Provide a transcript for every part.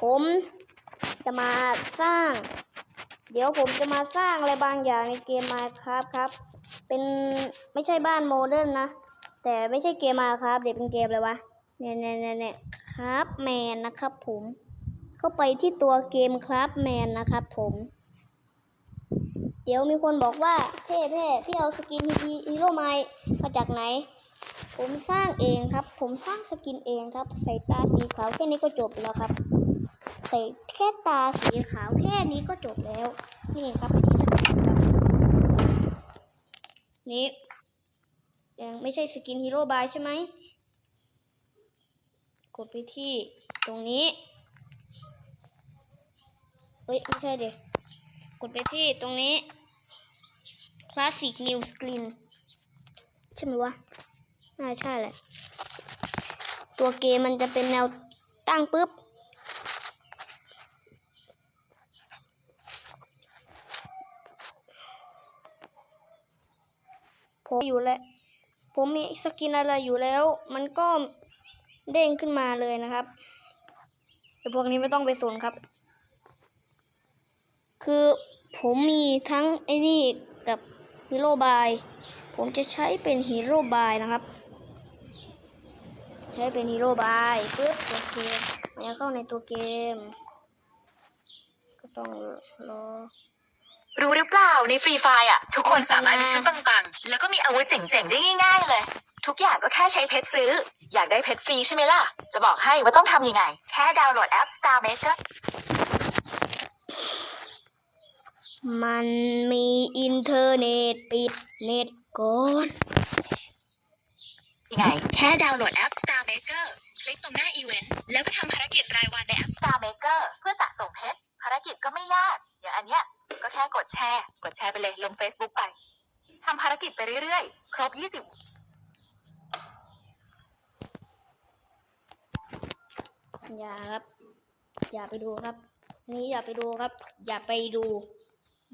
ผมจะมาสร้าง เดี๋ยวผมจะมาสร้างอะไรบางอย่างในเกมมาครับครับ เป็นไม่ใช่บ้านโมเดิร์นนะ แต่ไม่ใช่เกมมาครับ เดี๋ยวเป็นเกมอะไรวะเนี่ยเนี่ยเนี่ยครับแมนนะครับผม เข้าไปที่ตัวเกมครับแมนนะครับผม เดี๋ยวมีคนบอกว่าเพ่เพ่พี่เอาสกินฮีโร่ไมมาจากไหน ผมสร้างเองครับ ผมสร้างสกินเองครับ ใส่ตาสีขาวแค่นี้ก็จบแล้วครับ ใส่แค่ตาสีขาวแค่นี้ก็จบแล้ว นี่ครับวิธีสกินครับนี่ยังไม่ใช่สกินฮีโร่บายใช่ไหมกดไปที่ตรงนี้ เฮ้ย ไม่ใช่เด็กกดไปที่ตรงนี้ Classic New Screen ใช่ไหมวะ น่าใช่แหละ ตัวเกมมันจะเป็นแนวตั้งปุ๊บ ผมอยู่แล้ว ผมมีสกินอะไรอยู่แล้ว มันก็เด้งขึ้นมาเลยนะครับแต่พวกนี้ไม่ต้องไปสนครับ คือผมมีทั้งไอ้นี่กับฮีโร่บาย ผมจะใช้เป็นฮีโร่บายนะครับ ใช้เป็นฮีโร่บายปึ๊บโอเคแล้วเข้าในตัวเกม ก็ต้องรอรู้หรือเปล่าในฟรีไฟอะ ทุกคนสามารถมีชุดปังๆ แล้วก็มีอาวุธเจ๋งๆ ได้ง่าย ๆ เลย ทุกอย่างก็แค่ใช้เพชรซื้อ อยากได้เพชรฟรีใช่ไหมล่ะ จะบอกให้ว่าต้องทำยังไง แค่ดาวน์โหลดแอป Star Maker มันมีอินเทอร์เน็ตปิดเน็ตก่อนยัง ไงแค่ดาวน์โหลดแอป Star Maker คลิกตรงหน้าอีเวนต์แล้วก็ทำภารกิจรายวันในแอป Star Maker เพื่อสะสมเพชรภารกิจก็ไม่ยาก อย่างอันเนี้ยก็แค่กดแชร์ กดแชร์ไปเลยลง Facebook ไปทำภารกิจไปเรื่อยๆ ครบ 20 อย่าครับ อย่าไปดูครับ นี่อย่าไปดูครับ อย่าไปดู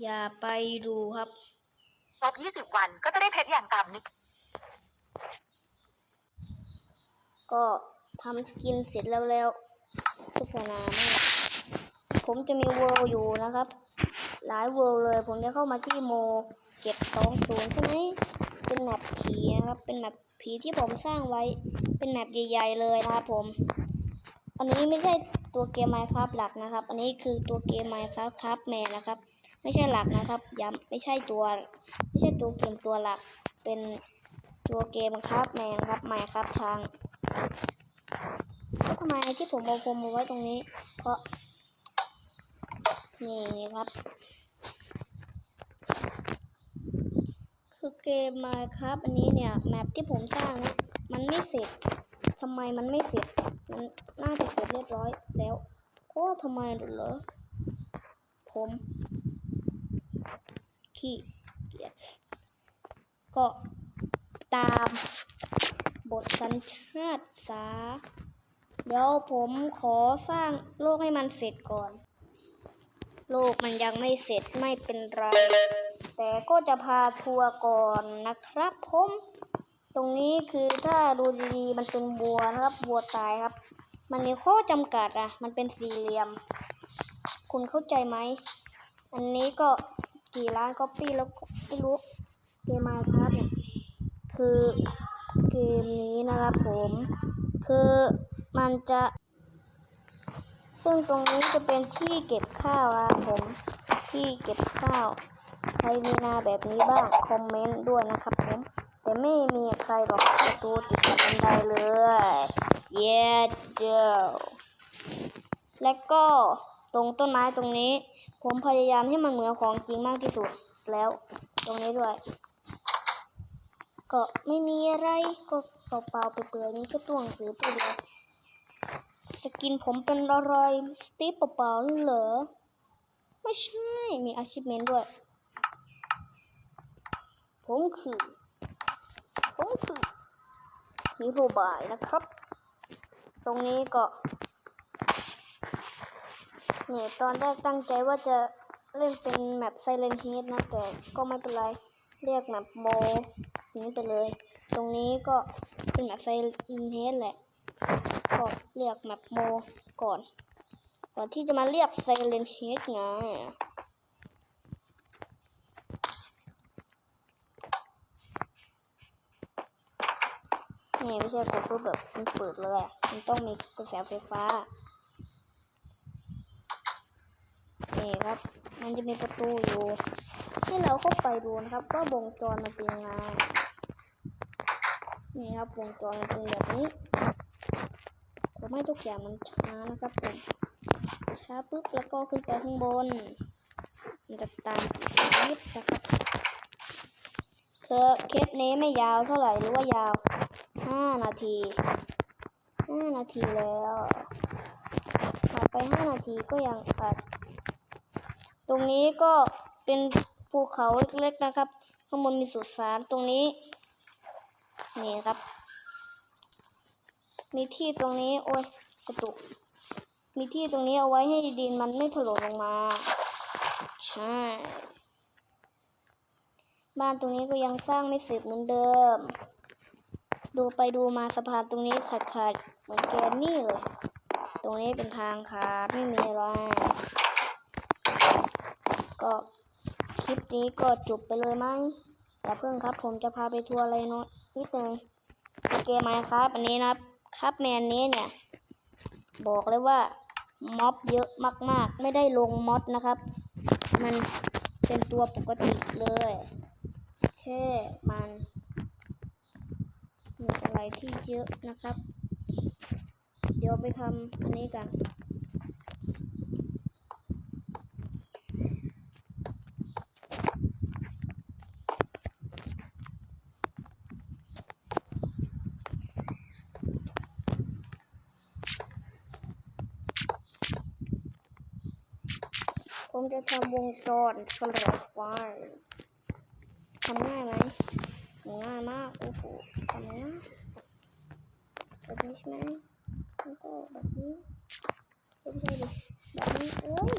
อย่าไปดูครับ ครบ 20 วันก็จะได้เพชรอย่างต่ำหนึ่ง ก็ทำสกินเสร็จแล้วแล้วโฆษณามากผมจะมีเวิลด์อยู่นะครับ หลายเวิลด์เลย ผมจะเข้ามาที่โมเก็บสองศูนย์ใช่ไหมเป็นแมปผีนะครับ เป็นแมปผีที่ผมสร้างไว้ เป็นแมปใหญ่ๆเลยนะครับผม อันนี้ไม่ใช่ตัวเกม Minecraft หลักนะครับ อันนี้คือตัวเกม Minecraft ครับแมนนะครับ ไม่ใช่หลักนะครับ ย้ำไม่ใช่ตัว ไม่ใช่ตัวเกมตัวหลัก เป็นตัวเกมครับแมนครับ Minecraft ช้าง ทำไมที่ผมเอาผมมาไว้ตรงนี้ เพราะ นี่ครับ คือเกมมาครับ อันนี้เนี่ย แมปที่ผมสร้างเนี่ยมันไม่เสร็จทำไมมันไม่เสร็จ มันน่าจะเสร็จเรียบร้อยแล้วโอ้ทำไมเหรอ ผมขี้เกียจก็ตาม บทสัญชาติสา เดี๋ยวผมขอสร้างโลกให้มันเสร็จก่อน โลกมันยังไม่เสร็จไม่เป็นไร แต่ก็จะพาทัวร์ก่อนนะครับผมตรงนี้คือถ้าดูดีๆมันเป็นบัวนะครับบัวตายครับ มันมีข้อจำกัดอะมันเป็นสี่เหลี่ยม คุณเข้าใจไหม อันนี้ก็กี่ล้านก๊อปปี้แล้วก็ไม่รู้เกมมาครับคือ เกมนี้นะครับผม คือมันจะ ซึ่งตรงนี้จะเป็นที่เก็บข้าวนะครับผม ที่เก็บข้าว ใครมีนาแบบนี้บ้างคอมเมนต์ด้วยนะครับผม แต่ไม่มีใครหรอกประตูติดกับบันไดเลย เย้เจ้าและก็ตรงต้นไม้ตรงนี้ ผมพยายามให้มันเหมือนของจริงมากที่สุดแล้ว ตรงนี้ด้วย ก็ไม่มีอะไรก็เปล่าๆไปเปลือยนี่ก็ตัวหนังสือตัวเดียสกินผมเป็นอะไรสตีฟเปล่าๆเหรอ ไม่ใช่ มีอาชีพเมนด้วย ผมคือ ผมคือฮีโร่บายนะครับ ตรงนี้ก็เนี่ยตอนแรกตั้งใจว่าจะเล่นเป็นแมปไซเลนทีนะแต่ก็ไม่เป็นไร เรียกแมปโม นี้ไปเลย ตรงนี้ก็เป็นแมปไซเลนเทสแหละก็เรียกแมปโมก่อน ก่อนที่จะมาเรียกไซเลนเฮดไงนี่ไม่ใช่กดปุ๊บแบบมันเปิดเลยมันต้องมีกระแสไฟฟ้า นี่ครับ มันจะมีประตูอยู่ ให้เราเข้าไปดูนะครับว่าวงจรมันเป็นยังไงนี่ครับวงจรมันเป็นแบบนี้ผมให้ทุกอย่างมันช้านะครับผมช้าปุ๊บแล้วก็ขึ้นไปข้างบนมันจะตามนิดนะครับคือเคสนี้ไม่ยาวเท่าไหร่หรือว่ายาวห้านาทีห้านาทีแล้วผ่านไปห้านาทีก็ยังอัดตรงนี้ก็เป็น ภูเขาเล็กๆนะครับ ข้างบนมีสุสานตรงนี้นี่ครับ มีที่ตรงนี้โอ้ยกระตุก มีที่ตรงนี้เอาไว้ให้ดินมันไม่ถล่มลงมา ใช่ บ้านตรงนี้ก็ยังสร้างไม่เสร็จเหมือนเดิม ดูไปดูมาสะพานตรงนี้ขาดขาดๆเหมือนแกนนี่เลย ตรงนี้เป็นทางขาดไม่มีอะไร ก็ ลิปนี้ก็จบไปเลยไหมอย่าเพิ่งครับ ผมจะพาไปทัวร์อะไรน้อยนิดนึงโอเคไหมครับ อันนี้นะครับครับแมนนี้เนี่ย บอกเลยว่าม็อบเยอะมาก ๆ ไม่ได้ลงม็อดนะครับ มันเป็นตัวปกติเลยแค่มันมีอะไรที่เยอะนะครับ เดี๋ยวไปทำอันนี้กัน ผมจะทำวงจรสลับไฟทำง่ายไหมง่ายมากโอ้โหทำง่ายแบบนี้ใช่ไหมแล้วก็แบบนี้ไม่ใช่ดิแบบนี้โอ้ย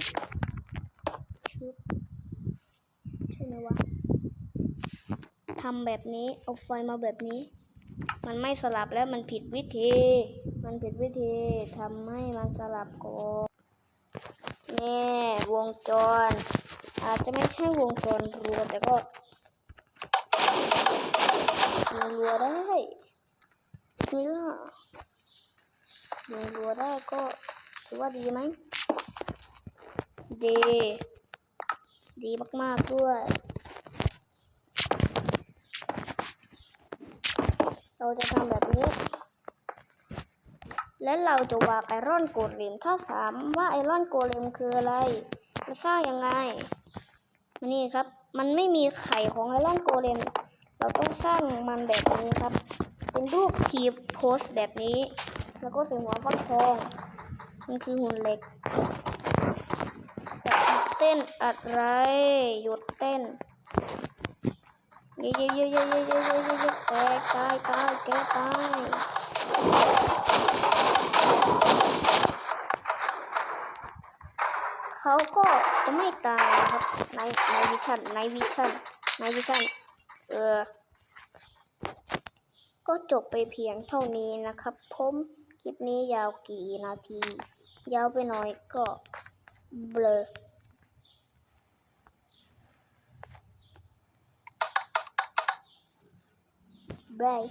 ชุบใช่ไหมวะทำแบบนี้เอาไฟมาแบบนี้ มันไม่สลับแล้วมันผิดวิธี มันผิดวิธีทำให้มันสลับก่อน นี่วงจร อาจจะไม่ใช่วงจรรัวแต่ก็รัวได้ไม่ล่ะรัวได้ก็ถือว่าดีไหมดี ดีมากๆด้วย เราจะทำแบบนี้ และเราจะวางไอรอนโกเลมถ้าถามว่าไอรอนโกเลมคืออะไรจะสร้างยังไงมานี่ครับ มันไม่มีไข่ของไอรอนโกเลม เราต้องสร้างมันแบบนี้ครับ เป็นรูปทีบโพสแบบนี้ แล้วก็ใส่หัวฟักทอง มันคือหุ่นเหล็กจะหยุดเต้นอะไร หยุดเต้นเย้เย้เย้เย้เย้เย้เย้เย้เย้แกตายตายแกตาย เขาก็จะไม่ตายนะครับในในวิชันในวิชันในวิชันเออ ก็จบไปเพียงเท่านี้นะครับผมคลิปนี้ยาวกี่นาที ยาวไปหน่อยก็เบลอบาย